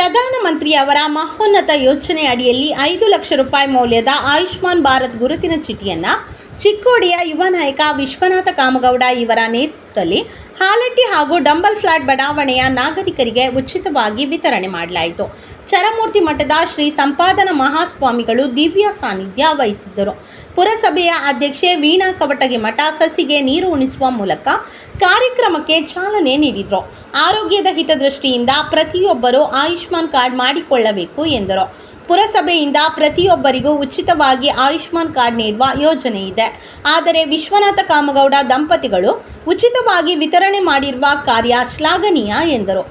ಪ್ರಧಾನಮಂತ್ರಿಯವರ ಮಹೋನ್ನತ ಯೋಜನೆ ಅಡಿಯಲ್ಲಿ ಐದು ಲಕ್ಷ ರೂಪಾಯಿ ಮೌಲ್ಯದ ಆಯುಷ್ಮಾನ್ ಭಾರತ್ ಗುರುತಿನ ಚೀಟಿಯನ್ನು ಚಿಕ್ಕೋಡಿಯ ಯುವ ನಾಯಕ ವಿಶ್ವನಾಥ ಕಾಮಗೌಡ ಇವರ ನೇತೃತ್ವದಲ್ಲಿ ಹಾಲಟ್ಟಿ ಹಾಗೂ ಡಂಬಲ್ ಫ್ಲಾಟ್ ಬಡಾವಣೆಯ ನಾಗರಿಕರಿಗೆ ಉಚಿತವಾಗಿ ವಿತರಣೆ ಮಾಡಲಾಯಿತು. ಚರಮೂರ್ತಿ ಮಠದ ಶ್ರೀ ಸಂಪಾದನ ಮಹಾಸ್ವಾಮಿಗಳು ದಿವ್ಯ ಸಾನ್ನಿಧ್ಯ ವಹಿಸಿದ್ದರು. ಪುರಸಭೆಯ ಅಧ್ಯಕ್ಷೆ ವೀಣಾ ಕವಟಗಿ ಮಠ ಸಸಿಗೆ ನೀರು ಉಣಿಸುವ ಮೂಲಕ ಕಾರ್ಯಕ್ರಮಕ್ಕೆ ಚಾಲನೆ ನೀಡಿದರು. ಆರೋಗ್ಯದ ಹಿತದೃಷ್ಟಿಯಿಂದ ಪ್ರತಿಯೊಬ್ಬರೂ ಆಯುಷ್ಮಾನ್ ಕಾರ್ಡ್ ಮಾಡಿಕೊಳ್ಳಬೇಕು ಎಂದರು. ಪುರಸಭೆಯಿಂದ ಪ್ರತಿಯೊಬ್ಬರಿಗೂ ಉಚಿತವಾಗಿ ಆಯುಷ್ಮಾನ್ ಕಾರ್ಡ್ ನೀಡುವ ಯೋಜನೆ ಇದೆ. ಆದರೆ ವಿಶ್ವನಾಥ ಕಾಮಗೌಡ ದಂಪತಿಗಳು ಉಚಿತವಾಗಿ ವಿತರಣೆ ಮಾಡಿರುವ ಕಾರ್ಯ ಶ್ಲಾಘನೀಯ ಎಂದರು.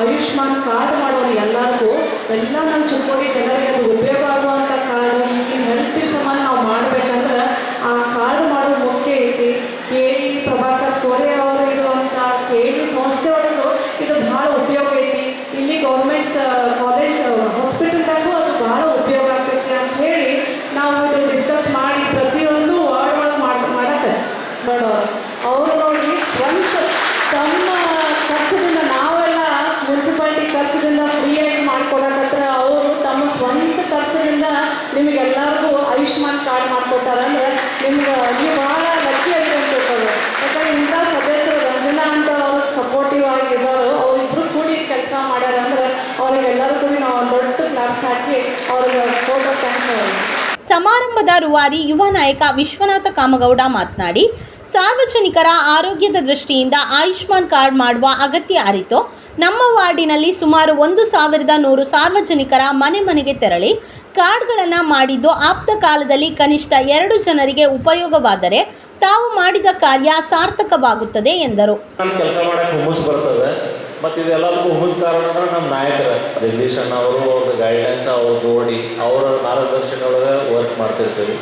ಆಯುಷ್ಮಾನ್ ಕಾರ್ಡ್ ಮಾಡೋರು ಎಲ್ಲರಿಗೂ, ಎಲ್ಲ ನಮ್ಮ ಚಿಕ್ಕೋಡಿ ಜನರಿಗೆ ಅದು ಉಪಯೋಗ ಆಗುವಂಥ ಕಾರ್ಡ್ ಈಗಿನ ಹೆಲ್ತ್ ಸಂಬಂಧ ನಾವು ಮಾಡ್ಬೇಕಂದ್ರೆ ಆ ಕಾರ್ಡ್ ಮಾಡೋದು ಮುಖ್ಯ ಐತಿ ಕೆ ಇ ಪ್ರಭಾಕರ್ ಕೋರೆ ಅವರು ಇರುವಂಥ ಕೆ ಇ ಸಂಸ್ಥೆ ಒಳಗೂ ಇದು ಭಾಳ ಉಪಯೋಗ ಐತಿ ಇಲ್ಲಿ ಗೌರ್ಮೆಂಟ್ಸ್ ಕಾಲೇಜ್ ಹಾಸ್ಪಿಟಲ್ದಾಗೂ ಅದು ಬಹಳ ಉಪಯೋಗ ಆಗ್ತೈತಿ ಅಂತ ಹೇಳಿ ನಾವು ಇದು ಡಿಸ್ಕಸ್ ಮಾಡಿ ಪ್ರತಿಯೊಂದು ವಾರ್ಡ್ ಒಳಗೆ ಮಾಡಿ ಮಾಡತ್ತೆ ಮಾಡೋರು ಅವರು ಸ್ವಂತ ತಮ್ಮ ಖರ್ಚದಿಂದ ನಾವೆಲ್ಲ ಮುನ್ಸಿಪಾಲ್ಟಿ ಖರ್ಚದಿಂದ ಫ್ರೀಯಾಗಿ ಮಾಡ್ಕೊಳಕತ್ರ ಅವರು ತಮ್ಮ ಸ್ವಂತ ಖರ್ಚದಿಂದ ನಿಮಗೆಲ್ಲರಿಗೂ ಆಯುಷ್ಮಾನ್ ಕಾರ್ಡ್ ಮಾಡ್ಕೊಟ್ಟಾರಂದ್ರೆ ನಿಮ್ಗೆ ನೀವು ಭಾಳ ಲಕ್ಕಿ ಆಗಿದೆ ಅಂತ ಯಾಕಂದ್ರೆ ಇಂಥ ಸದಸ್ಯರು ರಂಜನಾ ಅಂತ ಅವ್ರಿಗೆ ಸಪೋರ್ಟಿವ್ ಆಗಿದ್ದಾರೆ ಅವರಿಬ್ರು ಕೂಡಿ ಕೆಲಸ ಮಾಡ್ಯಾರಂದ್ರೆ ಅವ್ರಿಗೆಲ್ಲರೂ ಕೂಡಿ ನಾವು ದೊಡ್ಡ ಕ್ಲಾಪ್ಸ್ ಹಾಕಿ ಅವ್ರಿಗೆ ಫೋಟೋ ಥ್ಯಾಂಕ್ಸ್ ಸಮಾರಂಭದ ರೂವಾರಿ ಯುವ ನಾಯಕ ವಿಶ್ವನಾಥ ಕಾಮಗೌಡ ಮಾತನಾಡಿ ಸಾರ್ವಜನಿಕರ ಆರೋಗ್ಯದ ದೃಷ್ಟಿಯಿಂದ ಆಯುಷ್ಮಾನ್ ಕಾರ್ಡ್ ಮಾಡುವ ಅಗತ್ಯ ಅರಿತು ನಮ್ಮ ವಾರ್ಡಿನಲ್ಲಿ ಸುಮಾರು ಒಂದು ಸಾವಿರದ ನೂರು ಸಾರ್ವಜನಿಕರ ಮನೆ ಮನೆಗೆ ತೆರಳಿ ಕಾರ್ಡ್ಗಳನ್ನು ಮಾಡಿದ್ದು ಆಪ್ತ ಕಾಲದಲ್ಲಿ ಕನಿಷ್ಠ ಎರಡು ಜನರಿಗೆ ಉಪಯೋಗವಾದರೆ ತಾವು ಮಾಡಿದ ಕಾರ್ಯ ಸಾರ್ಥಕವಾಗುತ್ತದೆ ಎಂದರು. ಕೆಲಸ ಬರ್ತದೆ. ಮತ್ತು ಇದೆಲ್ಲದಕ್ಕೂ ಕಾರಣ ನಮ್ಮ ನಾಯಕರ ಜಗದೀಶ್ ಅವರು ಅವ್ರದ್ದು ಗೈಡೆನ್ಸ್ ಅವರ ಮಾರ್ಗದರ್ಶನ ಒಳಗೆ ವರ್ಕ್ ಮಾಡ್ತಿರ್ತೀವಿ.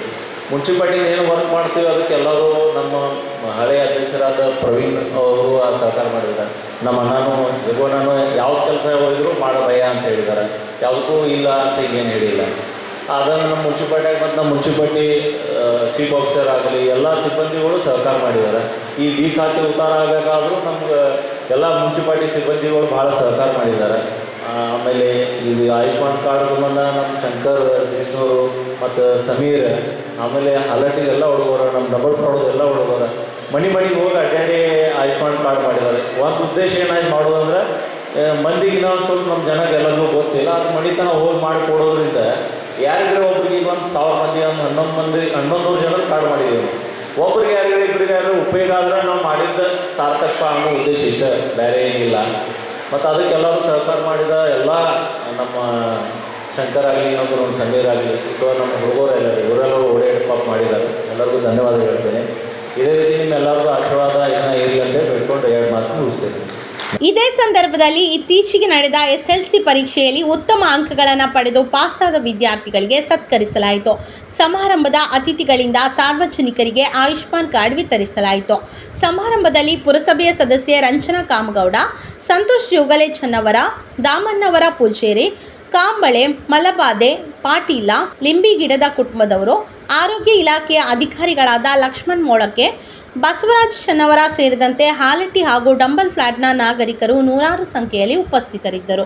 ಮುನ್ಸಿಪಾಲ್ಟಿ ಏನು ವರ್ಕ್ ಮಾಡ್ತೀವಿ ಅದಕ್ಕೆ ಎಲ್ಲರೂ ನಮ್ಮ ಹಳೆಯ ಅಧ್ಯಕ್ಷರಾದ ಪ್ರವೀಣ್ ಅವರು ಆ ಸಹಕಾರ ಮಾಡಿದ್ದಾರೆ. ನಮ್ಮ ಅಣ್ಣನೂ ಜಗೋಣ್ಣನೂ ಯಾವ ಕೆಲಸ ಹೋಗಿದ್ರು ಮಾಡೋ ಭಯ ಅಂತ ಹೇಳಿದ್ದಾರೆ. ಯಾವುದಕ್ಕೂ ಇಲ್ಲ ಅಂತ ಏನು ಹೇಳಿಲ್ಲ. ಅದನ್ನು ನಮ್ಮ ಮುನ್ಸಿಪಾಲ್ಟಿಯಾಗಿ ಮತ್ತು ನಮ್ಮ ಮುನ್ಸಿಪಾಲ್ಟಿ ಚೀಫ್ ಆಫೀಸರ್ ಆಗಲಿ ಎಲ್ಲ ಸಿಬ್ಬಂದಿಗಳು ಸಹಕಾರ ಮಾಡಿದ್ದಾರೆ. ಈ ಬಿ ಖಾತೆ ಉತ್ತಾರ ಆಗಬೇಕಾದ್ರೂ ನಮ್ಗೆ ಎಲ್ಲ ಮುನ್ಸಿಪಾಲ್ಟಿ ಸಿಬ್ಬಂದಿಗಳು ಭಾಳ ಸಹಕಾರ ಮಾಡಿದ್ದಾರೆ. ಆಮೇಲೆ ಇದು ಆಯುಷ್ಮಾನ್ ಕಾರ್ಡ್ ಸಂಬಂಧ ನಮ್ಮ ಶಂಕರ್ ಕೃಷ್ಣವರು ಮತ್ತು ಸಮೀರ್, ಆಮೇಲೆ ಹಲಟಿಗೆಲ್ಲ ಹುಡುಗರು, ನಮ್ಮ ಡಬಲ್ ಎಲ್ಲ ಹುಡುಗರು. ಮನೆ ಮನೆಗೆ ಹೋಗಿ ಅಡ್ಡಾಡಿ ಆಯುಷ್ಮಾನ್ ಕಾರ್ಡ್ ಮಾಡಿದ್ದಾರೆ. ಒಂದು ಉದ್ದೇಶ ಏನಾಯ್ತು ಮಾಡೋದಂದ್ರೆ ಮಂದಿಗೆ ಇನ್ನೊಂದು ಸ್ವಲ್ಪ ನಮ್ಮ ಜನಕ್ಕೆ ಎಲ್ಲರೂ ಗೊತ್ತಿಲ್ಲ, ಅದು ಮಣಿತನ ಹೋಗಿ ಮಾಡಿ ಕೊಡೋದ್ರಿಂದ ಯಾರಿದ್ರೆ ಒಬ್ರಿಗೆ ಈಗ ಒಂದು ಸಾವಿರ ಮಂದಿ, ಒಂದು ಹನ್ನೊಂದು ಮಂದಿ ಹನ್ನೊಂದು ನೂರು ಜನ ಕಾರ್ಡ್ ಮಾಡಿದ್ದೀವಿ ನಾವು. ಒಬ್ರಿಗೆ ಯಾರಿಗಾರ ಇಬ್ಬರಿಗೆ ಯಾರು ಉಪಯೋಗ ಆದ್ರೆ ನಾವು ಮಾಡಿದ್ದ ಸಾರ್ಥಕ ಅನ್ನೋ ಉದ್ದೇಶ ಇಷ್ಟ. ಬೇರೆ ಏನಿಲ್ಲ. ಮತ್ತು ಅದಕ್ಕೆಲ್ಲರೂ ಸಹಕಾರ ಮಾಡಿದ ಎಲ್ಲ ನಮ್ಮ ಶಂಕರ್ ಆಗಲಿ ಇನ್ನೊಬ್ಬರು ಸಮೀರ್ ಆಗಲಿ, ಅಥವಾ ನಮ್ಮ ಹುಡುಗರೆಲ್ಲ ಇವರೆಲ್ಲರೂ ಓಡಾಡಿ ಪಾಪ ಮಾಡಿದ್ದಾರೆ. ಎಲ್ಲರಿಗೂ ಧನ್ಯವಾದ ಹೇಳ್ತೇನೆ. ಇದೇ ರೀತಿ ನಿಮ್ಮೆಲ್ಲರಿಗೂ ಆಶೀರ್ವಾದ, ಇನ್ನೂ ಇರಲಿ ಅಂತ ಬಿಟ್ಕೊಂಡು ಎರಡು ಮಾತು ಮುಗಿಸ್ತೇನೆ. ಇದೇ ಸಂದರ್ಭದಲ್ಲಿ ಇತ್ತೀಚೆಗೆ ನಡೆದ ಎಸ್ಎಲ್ಸಿ ಪರೀಕ್ಷೆಯಲ್ಲಿ ಉತ್ತಮ ಅಂಕಗಳನ್ನು ಪಡೆದು ಪಾಸಾದ ವಿದ್ಯಾರ್ಥಿಗಳಿಗೆ ಸತ್ಕರಿಸಲಾಯಿತು. ಸಮಾರಂಭದ ಅತಿಥಿಗಳಿಂದ ಸಾರ್ವಜನಿಕರಿಗೆ ಆಯುಷ್ಮಾನ್ ಕಾರ್ಡ್ ವಿತರಿಸಲಾಯಿತು. ಸಮಾರಂಭದಲ್ಲಿ ಪುರಸಭೆಯ ಸದಸ್ಯೆ ರಂಜನಾ ಕಾಮಗೌಡ, ಸಂತೋಷ್ ಜೋಗಲೆ ಚನ್ನವರ, ದಾಮಣ್ಣವರ ಪೂಜೇರಿ ಕಾಂಬಳೆ ಮಲಬಾದೆ ಪಾಟೀಲ ಲಿಂಬಿಗಿಡದ ಕುಟುಂಬದವರು, ಆರೋಗ್ಯ ಇಲಾಖೆಯ ಅಧಿಕಾರಿಗಳಾದ ಲಕ್ಷ್ಮಣ್ ಮೋಳಕ್ಕೆ ಬಸವರಾಜ್ ಶನವರ ಸೇರಿದಂತೆ ಹಾಲಟ್ಟಿ ಹಾಗೂ ಡಂಬಲ್ ಫ್ಲಾಟ್ನ ನಾಗರಿಕರು ನೂರಾರು ಸಂಖ್ಯೆಯಲ್ಲಿ ಉಪಸ್ಥಿತರಿದ್ದರು.